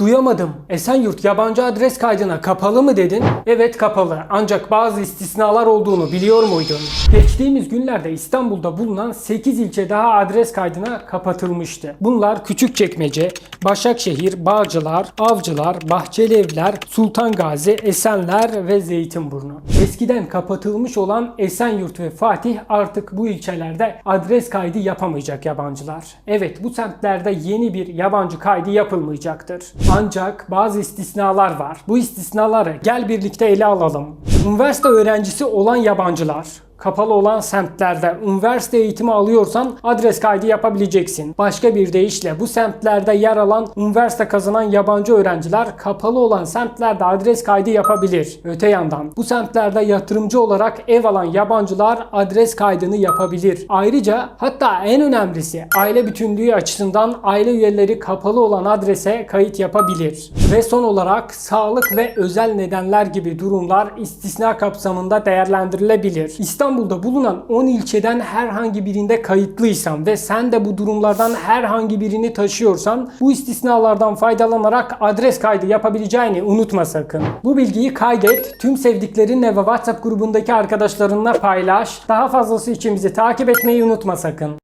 Duyamadım. Esenyurt yabancı adres kaydına kapalı mı dedin? Evet kapalı. Ancak bazı istisnalar olduğunu biliyor muydun? Geçtiğimiz günlerde İstanbul'da bulunan 8 ilçe daha adres kaydına kapatılmıştı. Bunlar Küçükçekmece, Başakşehir, Bağcılar, Avcılar, Bahçelievler, Sultan Gazi, Esenler ve Zeytinburnu. Eskiden kapatılmış olan Esenyurt ve Fatih artık bu ilçelerde adres kaydı yapamayacak yabancılar. Evet bu semtlerde yeni bir yabancı kaydı yapılmayacaktır. Ancak bazı istisnalar var. Bu istisnaları gel birlikte ele alalım. Üniversite öğrencisi olan yabancılar kapalı olan semtlerde üniversite eğitimi alıyorsan adres kaydı yapabileceksin. Başka bir deyişle bu semtlerde yer alan üniversite kazanan yabancı öğrenciler kapalı olan semtlerde adres kaydı yapabilir. Öte yandan bu semtlerde yatırımcı olarak ev alan yabancılar adres kaydını yapabilir. Ayrıca hatta en önemlisi aile bütünlüğü açısından aile üyeleri kapalı olan adrese kayıt yapabilir. Ve son olarak sağlık ve özel nedenler gibi durumlar istisna kapsamında değerlendirilebilir. İstanbul'da bulunan 10 ilçeden herhangi birinde kayıtlıysan ve sen de bu durumlardan herhangi birini taşıyorsan bu istisnalardan faydalanarak adres kaydı yapabileceğini unutma sakın. Bu bilgiyi kaydet, tüm sevdiklerinle ve WhatsApp grubundaki arkadaşlarınla paylaş. Daha fazlası için bizi takip etmeyi unutma sakın.